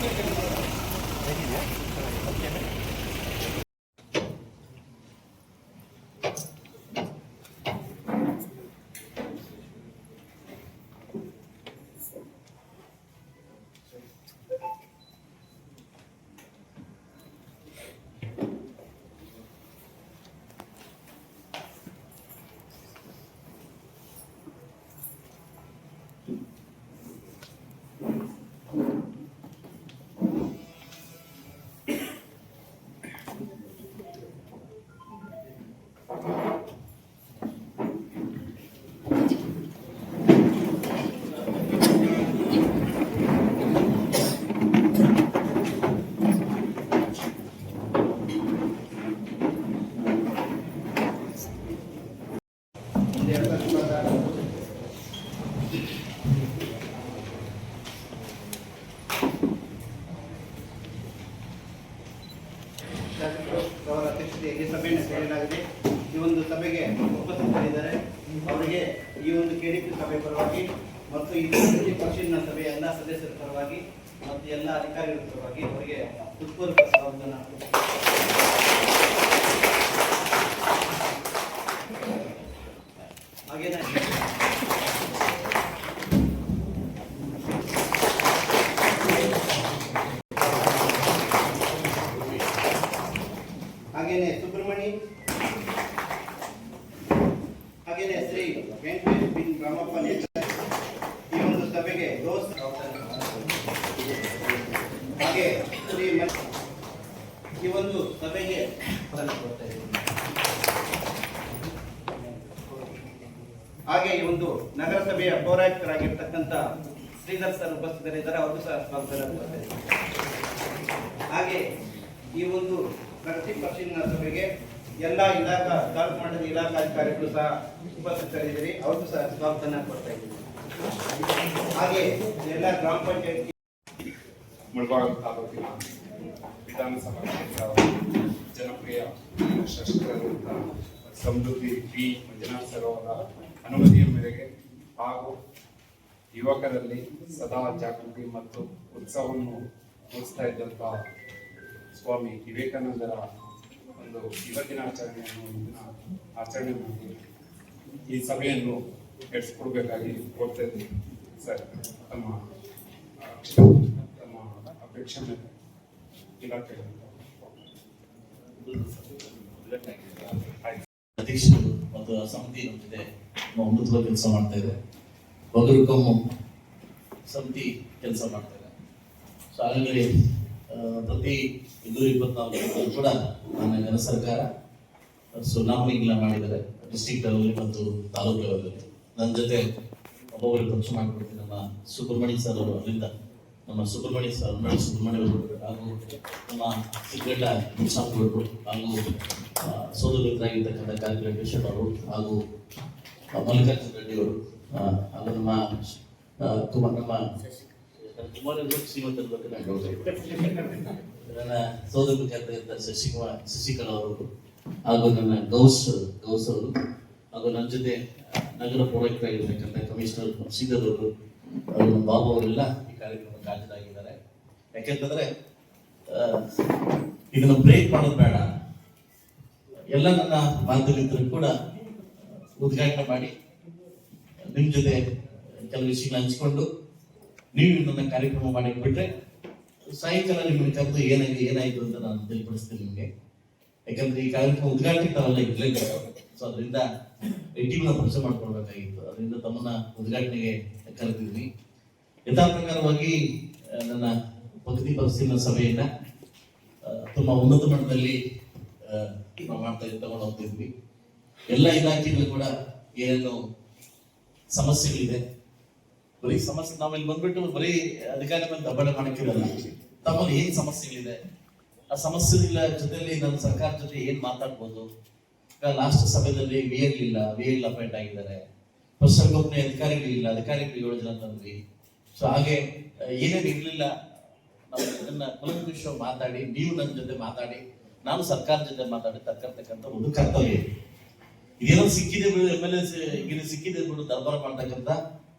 Thank mm -hmm. you. Yeah, that's what I'm ಮ- ಈ ಒಂದು ಸಭೆಗೆ ಹಾಗೆ ಈ ಒಂದು ನಗರಸಭೆಯ ಪೌರಾಯುಕ್ತರಾಗಿರ್ತಕ್ಕಂಥ ಶ್ರೀಧರ್ ಸರ್ ಉಪಸ್ಥಿತರಿದ್ದಾರೆ. ಅವರು ಸಹ ಸ್ವಾಗತ ಹಾಗೆ ಈ ಒಂದು ಪ್ರಗತಿ ಪರಿಶೀಲನಾ ಸಭೆಗೆ ಎಲ್ಲ ಇಲಾಖಾ ತಾಲೂಕು ಮಟ್ಟದ ಇಲಾಖಾಧಿಕಾರಿಗಳು ಸಹ ಉಪಸ್ಥಿತರಿದ್ದೀರಿ. ಅವ್ರಿಗೂ ಸಹ ಸ್ವಾಗತನ ಕೊಡ್ತಾ ಇದ್ದೀವಿ ಹಾಗೆ ಎಲ್ಲ ಗ್ರಾಮ ಪಂಚಾಯತ್ ಮುಳಬಾಗ ತಾಲೂಕಿನ ವಿಧಾನಸಭಾ ಕ್ಷೇತ್ರ ಜನಪ್ರಿಯ ಶಾಸಕರಾದಂಥ ಸಮೃದ್ಧಿ ಬಿ ಮಂಜುನಾಥ್ ಸರ್ ಅವರ ಅನುಮತಿಯ ಮೇರೆಗೆ ಹಾಗೂ ಯುವಕರಲ್ಲಿ ಸದಾ ಜಾಗೃತಿ ಮತ್ತು ಉತ್ಸವವನ್ನು ಮೂಡಿಸ್ತಾ ಇದ್ದಂಥ ಸ್ವಾಮಿ ವಿವೇಕಾನಂದರ ಒಂದು ಯುವ ದಿನಾಚರಣೆಯನ್ನು ದಿನ ಆಚರಣೆ ಮಾಡಿ ಈ ಸಭೆಯನ್ನು ನಡೆಸಿಕೊಡ್ಬೇಕಾಗಿ ಕೋರ್ತಾ ಇದ್ದೀನಿ ಸರ್ ತಮ್ಮ ಆಯ್ತು ಅಧ್ಯಕ್ಷರು ಮತ್ತು ಆ ಸಮಿತಿ ನಮ್ಮ ಕೆಲಸ ಮಾಡ್ತಾ ಇದೆ. ಬಗರುಕಮ್ ಸಮಿತಿ ಕೆಲಸ ಮಾಡ್ತಾ ಇದೆ. ಸೊ ಹಾಗಾಗಿ ಪ್ರತಿ ಇನ್ನೂರ ಇಪ್ಪತ್ನಾಲ್ಕು ಕೂಡ ನನ್ನ ಸರ್ಕಾರ ಸುನಾಮಣಿಗಳನ್ನ ಮಾಡಿದ್ದಾರೆ. ಡಿಸ್ಟಿಕ್ ಲೆವೆಲ್ ಮತ್ತು ತಾಲೂಕು ಲೆವೆಲ್ ನನ್ನ ಜೊತೆ ಒಬ್ಬೊಬ್ಬರಿಗೆ ಮಾಡಿಕೊಡ್ತೀನಿ ನಮ್ಮ ಸುಬ್ರಹ್ಮಣ್ಯ ಸರ್ ಅವರು ಅಲ್ಲಿಂದ. ನಮ್ಮ ಸುಬ್ರಹ್ಮಣ್ಯ ಸರ್ ಮೇಡಮ್ ಸುಬ್ರಹ್ಮಣ್ಯ ಅವರು ಹಾಗೂ ನಮ್ಮ ಸಿಗ್ಗಡ್ಡ ಮುಸಾಫ್ ಅವರು ಹಾಗೂ ಆ, ಸೋದರ ಕಾರ್ಯಕ್ರಮ ಅವರು ಹಾಗೂ ಮಲ್ಲಿಕಾರ್ಜುನ ರೆಡ್ಡಿ ಅವರು ಹಾಗೂ ನಮ್ಮ ಕುಮಾರ್ ನಮ್ಮ ಕುಮಾರ್ ಶ್ರೀಮಂತ. ನನ್ನ ಸೋದರ ಮಿತ್ರರಾಗಿರ್ತಕ್ಕಂಥ ಶಶಿಕುಮಾರ್ ಶಶಿಕಲಾ ಅವರು ಹಾಗೂ ನನ್ನ ಗೌಸ್ ಗೌಸ್ ಅವರು ಹಾಗೂ ನನ್ನ ಜೊತೆ ನಗರ ಪೌರಾಯುಕ್ತರಾಗಿರ್ತಕ್ಕಂಥ ಕಮಿಷನರ್ ನಮ್ಮ ಬಾಬು ಅವರೆಲ್ಲ ಈ ಕಾರ್ಯಕ್ರಮಕ್ಕೆ ಹಾಜರಾಗಿದ್ದಾರೆ. ಯಾಕೆಂತಂದ್ರೆ ಇದನ್ನು ಬ್ರೇಕ್ ಮಾಡೋದು ಬೇಡ. ಎಲ್ಲ ನನ್ನ ಬಾಂಧವ್ಯರು ಕೂಡ ಉದ್ಘಾಟನೆ ಮಾಡಿ ನಿಮ್ ಜೊತೆ ಕೆಲವು ವಿಷಯಗಳನ್ನ ಹಂಚಿಕೊಂಡು ನೀವು ನನ್ನ ಕಾರ್ಯಕ್ರಮ ಮಾಡಿ ಬಿಟ್ರೆ ಸಾಯಂಕಾಲ ನಿಮ್ಮನ್ನು ಕರೆದು ಏನಾಗಿದೆ ಏನಾಯಿತು ಅಂತ ನಾನು ತಿಳಿಪಡಿಸ್ತೀನಿ ನಿಮಗೆ. ಯಾಕಂದ್ರೆ ಈ ಕಾರ್ಯಕ್ರಮ ಉದ್ಘಾಟಿತ ಇರ್ಲೇಬೇಕು ಸೊ ಅದರಿಂದ ಟೀಮ್ನ ಪರಿಚಯ ಮಾಡ್ಕೊಳ್ಬೇಕಾಗಿತ್ತು. ಅದರಿಂದ ತಮ್ಮನ್ನ ಉದ್ಘಾಟನೆಗೆ ಕರೆದಿದ್ವಿ. ಯಥಾ ಪ್ರಕಾರವಾಗಿ ನನ್ನ ಪ್ರಗತಿ ಪರಿಶೀಲನಾ ಸಭೆಯನ್ನ ತುಂಬಾ ಉನ್ನತ ಮಟ್ಟದಲ್ಲಿ ನಾವು ಮಾಡ್ತಾ ತಗೊಂಡು ಹೋಗ್ತಿದ್ವಿ ಎಲ್ಲ ಇಲಾಖೆಗಳು ಕೂಡ ಏನೇನು ಸಮಸ್ಯೆಗಳಿದೆ. ಬರೀ ಸಮಸ್ಯೆ, ನಾವಿಲ್ಲಿ ಬಂದ್ಬಿಟ್ಟು ಬರೀ ಅಧಿಕಾರಿ ಮೇಲೆ ದಬ್ಬಾಳಿ ಮಾಡಕ್ಕಿರಲ್ಲ ತಮ್ಮಲ್ಲಿ ಏನ್ ಸಮಸ್ಯೆಗಳಿದೆ? ಆ ಸಮಸ್ಯೆಗಳ ಜೊತೆಲಿ ನನ್ನ ಸರ್ಕಾರ ಜೊತೆ ಏನ್ ಮಾತಾಡ್ಬೋದು? ಲಾಸ್ಟ್ ಸಮಯದಲ್ಲಿ ವಿ ಇರ್ಲಿಲ್ಲ ವಿ ಎಲ್ ಅಪಾಯಿಂಟ್ ಆಗಿದ್ದಾರೆ. ಪಶುಸಂಗೋಪನೆ ಅಧಿಕಾರಿಗಳಿಲ್ಲ ಅಧಿಕಾರಿಗಳು ಏಳು ಜನ ತಂದ್ವಿ ಸೊ ಹಾಗೆ ಏನೇನು ಇರಲಿಲ್ಲ, ನಾವು ಕುಲಂಕುಷವಾಗಿ ಮಾತಾಡಿ, ನೀವು ನನ್ನ ಜೊತೆ ಮಾತಾಡಿ, ನಾನು ಸರ್ಕಾರ ಜೊತೆ ಮಾತಾಡಿ ತಕ್ಕಂತಕ್ಕಂಥ ಒಂದು ಕರ್ತವ್ಯ ಇದೆ. ಇದೇನೋ ಸಿಕ್ಕಿದೆ ಬಿಡು ಎಂ ಎಲ್ ಎ ಸಿಕ್ಕಿದೆ ಬಿಡು, ದರ್ಬಾರ ಮಾಡ್ತಕ್ಕಂಥ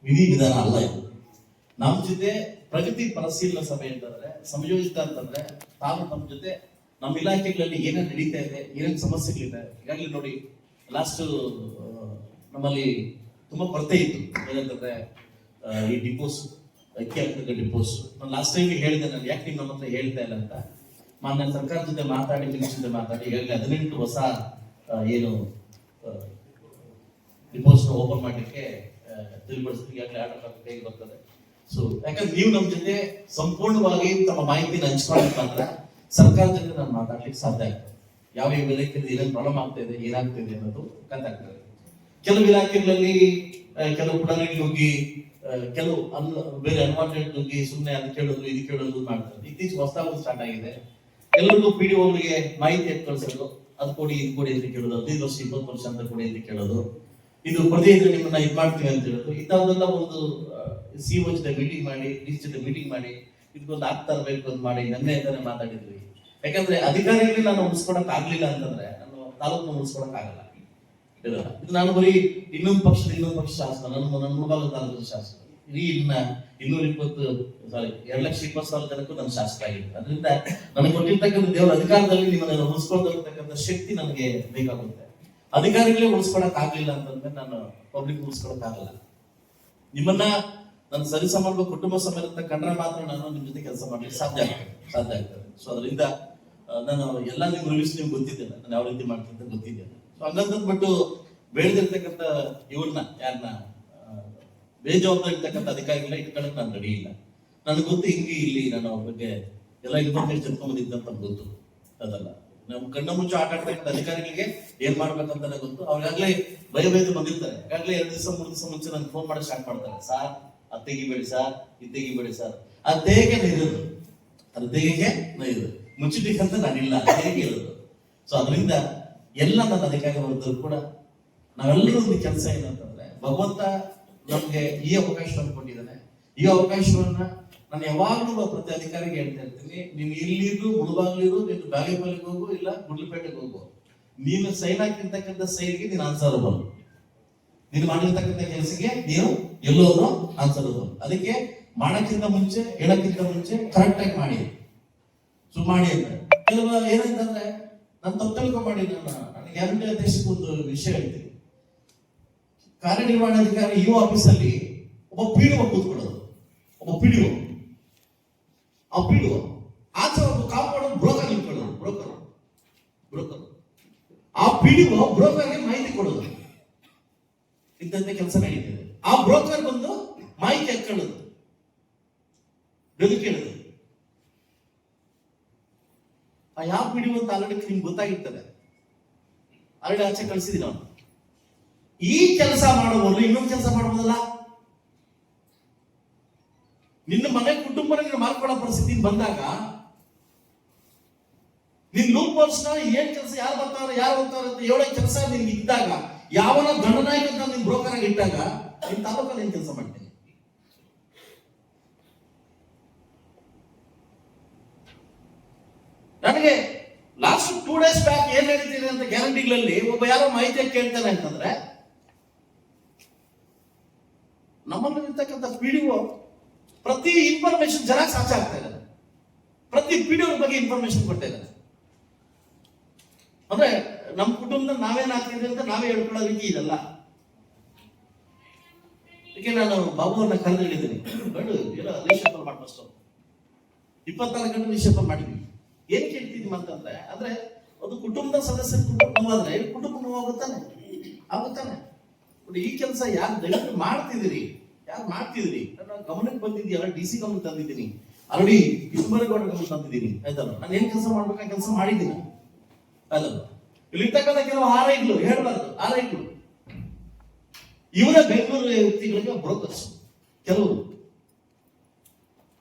ವಿಧಿ ವಿಧಾನ ಅಲ್ಲ ಇದು. ನಮ್ಮ ಜೊತೆ ಪ್ರಗತಿ ಪರಿಶೀಲನಾ ಸಭೆ ಅಂತಂದ್ರೆ, ಸಂಯೋಜಿತ ಅಂತಂದ್ರೆ, ತಾವು ನಮ್ಮ ಜೊತೆ ನಮ್ಮ ಇಲಾಖೆಗಳಲ್ಲಿ ಏನೇನು ನಡೀತಾ ಇದೆ, ಏನೇನು ಸಮಸ್ಯೆಗಳಿದೆ, ಈಗಾಗಲೇ ನೋಡಿ ಲಾಸ್ಟ್ ನಮ್ಮಲ್ಲಿ ತುಂಬಾ ಕೊರತೆ ಇತ್ತು. ಏನಂತಂದ್ರೆ ಈ ಡಿಪೋಸ್ ಅಕ್ಕಿ ಡಿಪೋಸ್ ನಾನು ಲಾಸ್ಟ್ ಟೈಮ್ ಹೇಳಿದೆ, ನಾನು ಯಾಕೆ ನಿಮ್ಮ ನಮ್ಮ ಹತ್ರ ಹೇಳ್ತಾ ಇಲ್ಲ ಅಂತ. ಮಾನ್ಯ ಸರ್ಕಾರದ ಜೊತೆ ಮಾತಾಡಿ ಮಿನಿಸ್ಟರ್ ಜೊತೆ ಮಾತಾಡಿ, ಈಗಾಗಲೇ ಹದಿನೆಂಟು ಹೊಸ ಏನು ಡಿಪೋಸ್ ಓಪನ್ ಮಾಡಲಿಕ್ಕೆ ತಿಳಿಪಡಿಸ್ತೀವಿ ಈಗಾಗಲೇ ಆರ್ಡರ್ ಬರ್ತದೆ. ಸೊ ಯಾಕಂದ್ರೆ ನೀವು ನಮ್ಮ ಜೊತೆ ಸಂಪೂರ್ಣವಾಗಿ ತಮ್ಮ ಮಾಹಿತಿನ ಹಂಚ್ಕೊಳ್ಳೋಕೆ ಮಾತ್ರ ಸರ್ಕಾರ ಜೊತೆ ನಾನು ಮಾತಾಡ್ಲಿಕ್ಕೆ ಸಾಧ್ಯ ಆಗ್ತದೆ ಯಾವ ಯಾವ ಇಲಾಖೆಯಲ್ಲಿ ಏನೇನು ಪ್ರಾಬ್ಲಮ್ ಆಗ್ತಾ ಇದೆ ಏನಾಗ್ತಿದೆ ಅನ್ನೋದು ಗೊತ್ತಾಗ್ತದೆ. ಕೆಲವು ಇಲಾಖೆಗಳಲ್ಲಿ ಕೆಲವು ಪುಡಗಳಿಗೆ ಹೋಗಿ ಕೆಲವು ಅನ್ ಬೇರೆ ಅನ್ವಾಂಟೆಡ್ ಹೋಗಿ ಸುಮ್ಮನೆ ಅದು ಕೇಳೋದು, ಇದು ಕೇಳೋದು ಮಾಡ್ತಾರೆ. ಇತ್ತೀಚೆಗೆ ಹೊಸದಾಗಿ ಸ್ಟಾರ್ಟ್ ಆಗಿದೆ. ಎಲ್ಲರಿಗೂ ಪಿ ಡಿ ಒಗಳಿಗೆ ಮಾಹಿತಿ ಎತ್ತು ಕಳಿಸೋದು. ಅದು ಕೊಡಿ, ಇದು ಕೊಡಿ ಅಂತ ಕೇಳೋದು. ಹದಿನೈದು ವರ್ಷ, ಇಪ್ಪತ್ತು ವರ್ಷ ಅಂತ ಕೊಡಿ ಅಂತ ಕೇಳೋದು. ಇದು ಪ್ರತಿ ಇದ್ರೆ ನಿಮ್ಮನ್ನ ಇದು ಮಾಡ್ತೀವಿ ಅಂತ ಹೇಳೋದು. ಇಂಥದ್ದೆಲ್ಲ ಒಂದು ಸಿ ಒ ಜೊತೆ ಮೀಟಿಂಗ್ ಮಾಡಿ ಡಿ ಜೊತೆ ಮೀಟಿಂಗ್ ಮಾಡಿ ಇದಕ್ಕೊಂದು ಆಗ್ತಾ ಅಂತ ಮಾಡಿ ನನ್ನೇ ಇದನ್ನೇ ಮಾತಾಡಿದ್ವಿ. ಯಾಕಂದ್ರೆ ಅಧಿಕಾರಿಗಳಿಗೆ ನಾನು ಉಳಿಸ್ಕೊಡಕ್ ಆಗ್ಲಿಲ್ಲ ಅಂತಂದ್ರೆ ನಾನು ತಾಲೂಕನ್ನ ಉಳಿಸ್ಕೊಡಕ್ ಆಗಲ್ಲ. ಇದು ನಾನು ಬರೀ ಇನ್ನೊಂದು ಪಕ್ಷದ ಇನ್ನೊಂದು ಪಕ್ಷ ಶಾಸಕ, ನನ್ನ ನನ್ನ ಮುಳಬಾಗ ತಾಲೂಕಿನ ಶಾಸಕ. ಇಡೀ ಇನ್ನ ಇನ್ನೂರ ಇಪ್ಪತ್ತು ಸಾರಿ ಎರಡ್ ಲಕ್ಷ ಇಪ್ಪತ್ತು ಸಾವಿರ ಜನಕ್ಕೂ ನನ್ನ ಶಾಸಕ ಆಗಿತ್ತು ಅದರಿಂದ ನನಗೆ ಕೊಟ್ಟಿರ್ತಕ್ಕಂಥ ದೇವರ ಅಧಿಕಾರದಲ್ಲಿ ನಿಮ್ಮನ್ನ ಉಳಿಸ್ಕೊಳ್ತಕ್ಕಂಥ ಶಕ್ತಿ ನನಗೆ ಬೇಕಾಗುತ್ತೆ. ಅಧಿಕಾರಿಗಳೇ ಉಳಿಸ್ಕೊಳಕ್ ಆಗ್ಲಿಲ್ಲ ಅಂತಂದ್ರೆ ನಾನು ಪಬ್ಲಿಕ್ ಉಳಿಸ್ಕೊಳಕ್ ಆಗಲ್ಲ. ನಿಮ್ಮನ್ನ ನನ್ನ ಸರಿಸಮಾನ ಕುಟುಂಬ ಸಮೇತ ಕಂಡ್ರೆ ಮಾತ್ರ ನಾನು ನಿಮ್ಮ ಜೊತೆ ಕೆಲಸ ಮಾಡ್ಲಿಕ್ಕೆ ಸಾಧ್ಯ ಆಗ್ತದೆ ಸಾಧ್ಯ ಆಗ್ತದೆ. ಸೊ ಅದರಿಂದ ನಾನು ಎಲ್ಲ ನಿಮ್ಮ ರಿವ್ಯೂಸ್ ನಿಮ್ಗೆ ಗೊತ್ತಿದ್ದೇನೆ, ನಾನು ಯಾವ ರೀತಿ ಮಾಡ್ತೀನಿ ಗೊತ್ತಿದ್ದೇನೆ. ಸೊ ಹಂಗಂದ್ಬಿಟ್ಟು ಬೆಳೆದಿರ್ತಕ್ಕಂಥ ಇವ್ರನ್ನ ಯಾರನ್ನ ಬೇಜವಾಬ್ದಾರಿ ಇರ್ತಕ್ಕಂಥ ಅಧಿಕಾರಿಗಳ ಇಟ್ಕೊಳಕ್ ನಾನು ರೆಡಿ ಇಲ್ಲ. ನನಗೆ ಗೊತ್ತು ಹಿಂಗೆ ಇಲ್ಲಿ ನಾನು ಅವ್ರ ಬಗ್ಗೆ ಎಲ್ಲ ಇನ್ಫಾರ್ಮೇಶನ್ ತಿಳ್ಕೊಂಬಂದಿದ್ದಂತ ಗೊತ್ತು. ಅದಲ್ಲ. ನಮ್ಮ ಕಣ್ಣ ಮುಂಚೆ ಆಟ ಆಡ್ತಕ್ಕಂಥ ಅಧಿಕಾರಿಗಳಿಗೆ ಏನ್ ಮಾಡ್ಬೇಕಂತ ಗೊತ್ತು. ಅವ್ರಾಗ್ಲೇ ಭಯ ಭಯದ ಬಂದಿರ್ತಾರೆ. ಈಗಾಗಲೇ ಎರಡು ದಿವಸ, ಮೂರು ದಿವಸ ಮುಂಚೆ ನನ್ಗೆ ಫೋನ್ ಮಾಡಿ ಸ್ಟಾರ್ಟ್ ಮಾಡ್ತಾರೆ. ಸಾರ್ ಅದು ತೆಗಿಬೇಡಿ ಸರ್ ಇದು ತೆಗಿಬೇಡಿ ಸರ್. ಅದು ತೆಗೆ ಇರೋದು ಅದು ಮುಚ್ಚಿಟ್ಟಿಕ್ಕಂತ ನಾನಿಲ್ಲ ಹೇಗೆ ಇರೋದು. ಸೊ ಅದರಿಂದ ಎಲ್ಲ ನನ್ನ ಅದಕ್ಕಾಗಿ ವರ್ಗದವರು ಕೂಡ ನಾವೆಲ್ಲರೂ ಒಂದು ಕೆಲಸ ಏನಂತಂದ್ರೆ, ಭಗವಂತ ನಮ್ಗೆ ಈ ಅವಕಾಶವನ್ನು ಕೊಟ್ಟಿದ್ದಾನೆ. ಈ ಅವಕಾಶವನ್ನ ನಾನು ಯಾವಾಗಲೂ ಪ್ರತಿ ಅಧಿಕಾರಿಗೆ ಹೇಳ್ತಾ ಇರ್ತೀನಿ. ನೀನು ಇಲ್ಲಿರು ಮುಳುಬಾಗ್ಲಿರು ನೀನು ಬಾಗೇಪಲ್ಲಿಗೆ ಹೋಗು, ಇಲ್ಲ ಗುಡ್ಲಪೇಟೆಗೆ ಹೋಗು. ನೀನು ಸೈನ್ ಹಾಕಿರ್ತಕ್ಕಂಥ ಸೈನ್ಗೆ ನೀನು ಆನ್ಸರಬಲ್ ನೀನು ಮಾಡಿರ್ತಕ್ಕಂಥ ಕೆಲಸಕ್ಕೆ ನೀವು ಎಲ್ಲೋದ್ರು ಆನ್ಸರಬಲ್ ಅದಕ್ಕೆ ಮಾಡಕ್ಕಿಂತ ಮುಂಚೆ, ಹೇಳಕ್ಕಿಂತ ಮುಂಚೆ ಕರೆಕ್ಟ್ ಆಗಿ ಮಾಡಿ. ಸೊ ಮಾಡಿ ಅಂತ ಏನಂತಂದ್ರೆ ನಾನು ತಪ್ಪು ನನ್ನ ನನಗೆ ಎರಡನೇ ದೇಶಕ್ಕೆ ಒಂದು ವಿಷಯ ಹೇಳ್ತೀನಿ. ಕಾರ್ಯನಿರ್ವಹಣಾಧಿಕಾರಿ ಯು ಆಫೀಸಲ್ಲಿ ಒಬ್ಬ ಪಿಡಿಒ ಕೂತ್ಕೊಳ್ಳೋದು. ಒಬ್ಬ ಪಿಡಿಒ ಆ ಪಿಡಿಒ ಆಚೆ ಒಬ್ಬ ಕಾಪಾಡೋದು ಬ್ರೋಕರ್ ಇಟ್ಕೊಳ್ಳೋದು ಬ್ರೋಕರ್ ಬ್ರೋಕರ್ ಆ ಪಿಡಿಒ ಕೊಡೋದು ಇಂಥದ್ದೇ ಕೆಲಸ ನಡೀತದೆ. ಆ ಬ್ರೋಕರ್ ಬಂದು ಮಾಹಿತಿ ಹಾಕೊಳ್ಳೋದು ಬದುಕಿಡೋದು ಆ ಯಾವ ಬಿಡಿ ಅಂತ ಆಲ್ರೆಡಿ ನಿಮ್ಗೆ ಗೊತ್ತಾಗಿರ್ತದೆ. ಆಲ್ರೆಡಿ ಆಚೆ ಕಳಿಸಿದೀನಿ ನಾವು ಈ ಕೆಲಸ ಮಾಡುವವರು ಇನ್ನೊಂದು ಕೆಲಸ ಮಾಡಬಹುದಲ್ಲ ನಿನ್ನ ಮನೆ ಕುಟುಂಬ ನೀನು ಮಾಡ್ಕೊಳ್ಳೋ ಪರಿಸ್ಥಿತಿ ಬಂದಾಗ ನಿನ್ ಲೂಪ್ ವರ್ಷ ಏನ್ ಕೆಲಸ, ಯಾರು ಬರ್ತಾರೆ ಯಾರು ಬರ್ತಾರೆ ಅಂತ ಹೇಳೋ ಕೆಲಸ ನಿನ್ಗೆ ಇದ್ದಾಗ ಯಾವನ ದಂಡನಾಯಕ ನಿನ್ ಬ್ರೋಕರ್ ಆಗಿ ಇಟ್ಟಾಗ ನಿಮ್ ತಾಲೂಕಲ್ಲಿ ಏನ್ ಕೆಲಸ ಮಾಡ್ತೀನಿ? ನನಗೆ ಲಾಸ್ಟ್ ಟೂ ಡೇಸ್ ಬ್ಯಾಕ್ ಏನ್ ಹೇಳ್ತೀನಿ ಅಂತ ಗ್ಯಾರಂಟಿಗಳಲ್ಲಿ ಒಬ್ಬ ಯಾರೋ ಮಾಹಿತಿ ಕೇಳ್ತಾನೆ ಅಂತಂದ್ರೆ, ನಮ್ಮಲ್ಲಿ ಡಿ ಪಿಡಿಒ ಪ್ರತಿ ಇನ್ಫಾರ್ಮೇಶನ್ ಜನ ಸಾಚ ಆಗ್ತಾ ಇದೆ ಪ್ರತಿ ಪ್ರತಿ ಪಿ ಬಗ್ಗೆ ಇನ್ಫಾರ್ಮೇಶನ್ ಕೊಡ್ತಾ ಇದ್ದಾರೆ ಅಂದ್ರೆ ನಮ್ಮ ಕುಟುಂಬದ ನಾವೇನ್ ಆಗ್ತಿದೆ ಅಂತ ನಾವೇ ಹೇಳ್ಕೊಳ್ಳೋ ರೀತಿ ಇದಲ್ಲ. ಅದಕ್ಕೆ ನಾನು ಬಾಬುವನ್ನ ಕರೆದು ಹೇಳಿದ್ದೀನಿ ಬೇಡ ಏನೋ ನಿಶೇಪ ಮಾಡಿ ಫಸ್ಟ್ ಇಪ್ಪತ್ನಾಲ್ಕು ಗಂಟೆ ನಿಕ್ಷೇಪ ಮಾಡಿದ್ವಿ. ಏನ್ ಕೇಳ್ತಿದ್ವಿ ಅಂತಂದ್ರೆ ಅಂದ್ರೆ ಅದು ಕುಟುಂಬದ ಸದಸ್ಯರ ಕುಟುಂಬ ನೋವಾದ್ರೆ ಕುಟುಂಬ ನೋವಾಗುತ್ತಾನೆ ಆಗುತ್ತಾನೆ. ಈ ಕೆಲಸ ಯಾರು ದಯವಿಟ್ಟು ಮಾಡ್ತಿದ್ದೀರಿ? ಯಾರು ಮಾಡ್ತಿದ್ದೀರಿ? ನನ್ನ ಗಮನಕ್ಕೆ ಬಂದಿದ್ಯಲ್ಲ ಡಿ ಸಿ ಗಮನಕ್ಕೆ ತಂದಿದ್ದೀನಿ. ಆಲ್ರೆಡಿ ಇಸ್ಮರಗೌಡ ಗಮನ ತಂದಿದ್ದೀನಿ. ಆಯ್ತಲ್ಲ? ನಾನು ಏನ್ ಕೆಲಸ ಮಾಡ್ಬೇಕು? ಕೆಲಸ ಮಾಡಿದ್ದೀನಿ. ಅಲ್ಲ ಇಲ್ಲಿರ್ತಕ್ಕಂಥ ಕೆಲವು ಆರೈಗಳು ಹೇಳಬಾರ್ದು ಆರೈಗಳು ಇವರೇ ಬೆಂಗಳೂರು ವ್ಯಕ್ತಿಗಳಿಗೆ ಬ್ರೋಕರ್ಸ್. ಕೆಲವರು.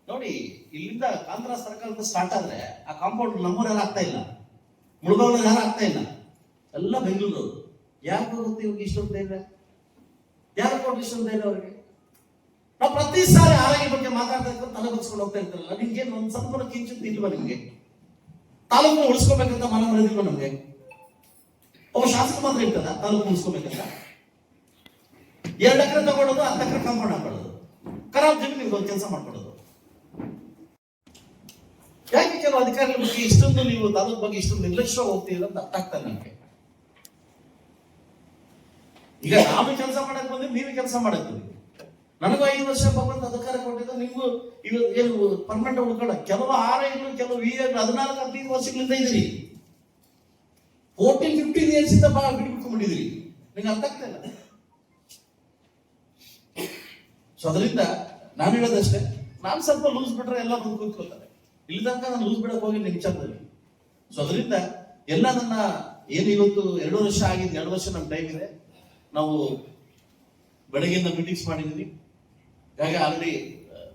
ನೋಡಿ, ಇಲ್ಲಿಂದ ಕಾಂಗ್ರೆಸ್ ಸರ್ಕಾರಕ್ಕೆ ಸ್ಟಾರ್ಟ್ ಆದ್ರೆ ಆ ಕಾಂಪೌಂಡ್ ನಮ್ಮೂರಲ್ಲಿ ಆಗ್ತಾ ಇಲ್ಲ? ಮುಳುಗಾವಲ್ಲಿ ಯಾರು ಆಗ್ತಾ ಇಲ್ಲ? ಎಲ್ಲ ಬೆಂಗಳೂರು ಯಾಕೆ ಕೊಡುತ್ತೆ ಇವಾಗ ಇಷ್ಟೊಂದು ಧೈರ್ಯ ಯಾರು ಕೊಟ್ಟು ಇಷ್ಟೊಂದು ಧೈರ್ಯ ಅವ್ರಿಗೆ? ನಾವು ಪ್ರತಿ ಸಾರಿ ಆರೋಗ್ಯ ಬಗ್ಗೆ ಮಾತಾಡ್ತಾ ತಲೆ ಬಗ್ಸ್ಕೊಂಡು ಹೋಗ್ತಾ ಇರ್ತಾರಲ್ಲ ನಿಮ್ಗೆ ಒಂದು ಸಂಪೂರ್ಣ ಕಿಂಚಿತ್ ಇಲ್ವಾ ನಿಮ್ಗೆ? ತಾಲೂಕು ಉಳಿಸ್ಕೋಬೇಕಂತ ಮನ ಬರೋದಿಲ್ವಾ ನಮ್ಗೆ? ಒಬ್ಬ ಶಾಸಕ ಮಾತ್ರ ಇರ್ತದ ತಾಲೂಕು ಮುಗಿಸ್ಕೋಬೇಕಲ್ಲ ಎರಡು ಎಕರೆ ತಗೊಳ್ಳೋದು ಹತ್ತು ಎಕರೆ ಕಾಂಪೌಂಡ್ ಹಾಕೊಳ್ಳೋದು. ಖರಾಬ್ ಜಮೀನಿಗೆ ಒಂದು ಕೆಲಸ ಮಾಡ್ಕೊಳ್ಳೋದು. ಯಾಕೆ ಕೆಲವು ಅಧಿಕಾರಿಗಳ ಬಗ್ಗೆ ಇಷ್ಟೊಂದು ನೀವು ತಾಲೂಕು ಬಗ್ಗೆ ಇಷ್ಟೊಂದು ನಿರ್ಲಕ್ಷ್ಯ ಹೋಗ್ತೀರ ಅಂತ ಅರ್ಥ ಆಗ್ತಾ ನನಗೆ ಈಗ ನಾವು ಕೆಲಸ ಮಾಡಕ್ ಬಂದ್ರೆ ನೀವೇ ಕೆಲಸ ಮಾಡಕ್ ನನಗೂ ಐದು ವರ್ಷ ಭಗವಂತ ಅಧಿಕಾರ ಕೊಟ್ಟಿದ್ದ, ನಿಮ್ಗು ಇವ ಏನು ಪರ್ಮನೆಂಟ್ ಉಳ್ಕೊಳ್ಳ ಕೆಲವು ಆರೈಗಳು, ಕೆಲವು ವಿ ಹದಿನಾಲ್ಕು, ಹದಿನೈದು ವರ್ಷಗಳಿಂದ ಇದ್ರಿ ಫೋರ್ಟೀನ್ ಫಿಫ್ಟೀನ್ ಇಯರ್ಸ್ ಇಂದ ಬಾ ಬಿಟ್ಬಿಟ್ಕೊಂಡಿದ್ರಿ ನಿಮ್ಗೆ ಅರ್ಥ ಆಗ್ತಾ ಇಲ್ಲ. ಸೊ ಅದರಿಂದ ನಾನು ಹೇಳೋದಷ್ಟೇ ನಾನು ಸ್ವಲ್ಪ ಲೂಸ್ ಬಿಟ್ರೆ ಎಲ್ಲ ಬಂದು ಕೂತ್ಕೊಳ್ತಾರೆ ಇಲ್ಲಿ ತನಕ ನಾನು ಲೂಸ್ ಹೋಗಿ ವಿಚಾರದಲ್ಲಿ ಸೊ ಅದರಿಂದ ಎಲ್ಲ ನನ್ನ ಏನು ಇವತ್ತು ಎರಡು ವರ್ಷ ಆಗಿದ್ದು, ಎರಡು ವರ್ಷ ನಮ್ಮ ಟೈಮ್ ಇದೆ. ನಾವು ಬೆಳಗ್ಗೆಯಿಂದ ಮೀಟಿಂಗ್ಸ್ ಮಾಡಿದ್ದೀವಿ ಹಾಗೆ ಆಲ್ರೆಡಿ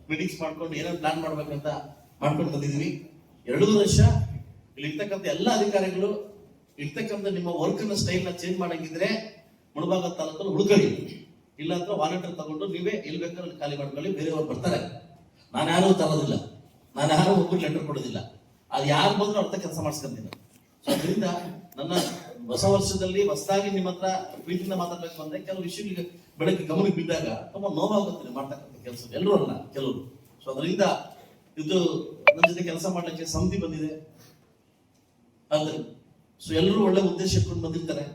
ಮೀಟಿಂಗ್ಸ್ ಮಾಡ್ಕೊಂಡು ಏನೇನು ಪ್ಲಾನ್ ಮಾಡ್ಬೇಕಂತ ಮಾಡ್ಕೊಂಡು ಬಂದಿದ್ದೀವಿ ಎರಡು ವರ್ಷ ಇಲ್ಲಿರ್ತಕ್ಕಂಥ ಎಲ್ಲ ಅಧಿಕಾರಿಗಳು ಇರ್ತಕ್ಕಂಥ ನಿಮ್ಮ ವರ್ಕ್ನ ಸ್ಟೈಲ್ನ ಚೇಂಜ್ ಮಾಡಂಗಿದ್ರೆ ಮುಳಬಾಗ ತಾಲೂಕಲ್ಲಿ ಉಳ್ಕೊಳ್ಳಿ ಇಲ್ಲ ಅಂದ್ರೆ ವಾಲಂಟಿಯರ್ ತಗೊಂಡು ನೀವೇ ಎಲ್ಲಿ ಬೇಕಾದ್ರೆ ಖಾಲಿ ಮಾಡ್ಕೊಳ್ಳಿ, ಬೇರೆಯವ್ರು ಬರ್ತಾರೆ. ನಾನು ಯಾರು ತರೋದಿಲ್ಲ. ನಾನು ಯಾರು ಒಬ್ಬರು ಲೆಟರ್ ಕೊಡೋದಿಲ್ಲ. ಅದು ಯಾರು ಬಂದ್ರು ಅರ್ಥ ಕೆಲಸ ಮಾಡಿಸ್ಕೊಂತೀನಿ ಸೊ ಅದರಿಂದ ನನ್ನ ಹೊಸ ವರ್ಷದಲ್ಲಿ ಹೊಸದಾಗಿ ನಿಮ್ಮ ಹತ್ರ ಪ್ರೀತಿಯಿಂದ ಮಾತಾಡ್ಬೇಕು ಅಂದ್ರೆ ಕೆಲವು ವಿಷಯಗಳಿಗೆ ಬೆಳಗ್ಗೆ ಗಮನಕ್ಕೆ ಬಿದ್ದಾಗ ತುಂಬ ನೋವಾಗುತ್ತೆ ನೀವು ಮಾಡ್ತಕ್ಕಂಥ ಕೆಲಸ ಎಲ್ಲರೂ ಅಲ್ಲ ಕೆಲವರು. ಸೊ ಅದರಿಂದ ಇದು ನನ್ನ ಜೊತೆ ಕೆಲಸ ಮಾಡ್ಲಿಕ್ಕೆ ಸಮಿತಿ ಬಂದಿದೆ. ಆದ್ರೆ ಸೊ ಎಲ್ಲರೂ ಒಳ್ಳೆ ಉದ್ದೇಶ ಇಟ್ಕೊಂಡು ಬಂದಿರ್ತಾರೆ.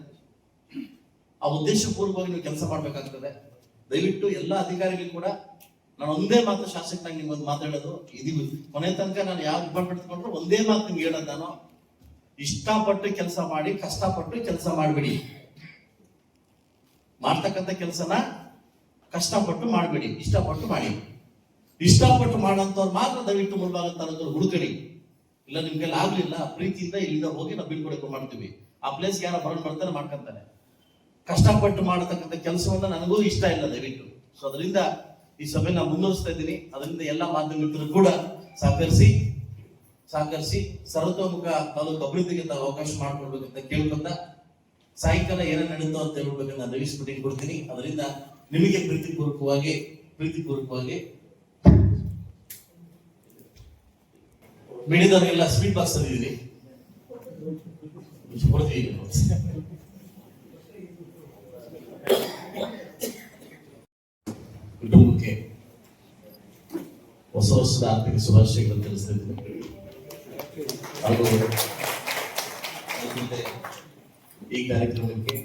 ಆ ಉದ್ದೇಶ ಪೂರ್ವಕವಾಗಿ ನೀವು ಕೆಲಸ ಮಾಡ್ಬೇಕಾಗ್ತದೆ. ದಯವಿಟ್ಟು ಎಲ್ಲ ಅಧಿಕಾರಿಗಳು ಕೂಡ ನಾನು ಒಂದೇ ಮಾತು ಶಾಸಕನಾಗಿ ನಿಮ್ಗೆ ಮಾತಾಡೋದು ಇದೀವಿ ಕೊನೆ ತನಕ ನಾನು ಯಾವ ಡಿಪಾರ್ಟ್ಮೆಂಟ್ ಒಂದೇ ಮಾತು ನಿಮ್ಗೆ ಹೇಳೋದು ನಾನು. ಇಷ್ಟಪಟ್ಟು ಕೆಲಸ ಮಾಡಿ, ಕಷ್ಟಪಟ್ಟು ಕೆಲಸ ಮಾಡಬೇಡಿ. ಮಾಡ್ತಕ್ಕಂಥ ಕೆಲಸನ ಕಷ್ಟಪಟ್ಟು ಮಾಡಬೇಡಿ, ಇಷ್ಟಪಟ್ಟು ಮಾಡಿ. ಇಷ್ಟಪಟ್ಟು ಮಾಡೋಂಥವ್ರು ಮಾತ್ರ ದಯವಿಟ್ಟು ಮುಳ್ಬಾಗ ತಾಲೂಕಲ್ಲಿ ಹುಡುಕಡಿ ಇಲ್ಲ ನಿಮ್ಗೆಲ್ಲ ಆಗ್ಲಿಲ್ಲ ಪ್ರೀತಿಯಿಂದ ಇಲ್ಲಿಂದ ಹೋಗಿ ನಾವು ಬೀಳ್ಕೊಡಕ್ಕೆ ಮಾಡ್ತೀವಿ. ಆ ಪ್ಲೇಸ್ ಯಾರೋ ಬರೋಣ ಬರ್ತಾರೆ ಮಾಡ್ಕೊಂತಾನೆ ಕಷ್ಟಪಟ್ಟು ಮಾಡತಕ್ಕಂಥ ಕೆಲಸವನ್ನ ನನಗೂ ಇಷ್ಟ ಇಲ್ಲ ದಯವಿಟ್ಟು. ಸೊ ಅದರಿಂದ ಈ ಸಭೆ ನಾನು ಮುಂದುವರಿಸ್ತಾ ಇದ್ದೀನಿ. ಅದರಿಂದ ಎಲ್ಲ ಮಾಧ್ಯಮಿಕರು ಕೂಡ ಸಹಕರಿಸಿ ಸಹಕರಿಸಿ ಸರ್ವತೋಮುಖ ತಾಲೂಕು ಅಭಿವೃದ್ಧಿಗೆ ಅವಕಾಶ ಮಾಡ್ಕೊಡ್ಬೇಕಂತ ಕೇಳ್ಕೊಂತ, ಸಾಯಂಕಾಲ ಏನೇನು ನಡೀತೋ ಅಂತ ಹೇಳ್ಬೇಕಂತ ನಾನು ರವಿಸ್ಬಿಟ್ಟಿಗೆ ಕೊಡ್ತೀನಿ ಅದರಿಂದ ನಿಮಗೆ ಪ್ರೀತಿಪೂರ್ವಕವಾಗಿ ಪ್ರೀತಿಪೂರ್ವಕವಾಗಿ ಬೆಳೆದವರಿಗೆಲ್ಲ ಸ್ವೀಟ್ ಬಾಕ್ಸ್ ತಂದಿದ್ದೀರಿ ಕುಟುಂಬಕ್ಕೆ ಹೊಸ ವರ್ಷದ ಆರ್ಥಿಕ ಶುಭಾಶಯಗಳನ್ನು ತಿಳಿಸ್ತಾ ಇದ್ದೀನಿ. ಹಾಗೂ ಅದ್ರ ಜೊತೆ ಈ ಕಾರ್ಯಕ್ರಮಕ್ಕೆ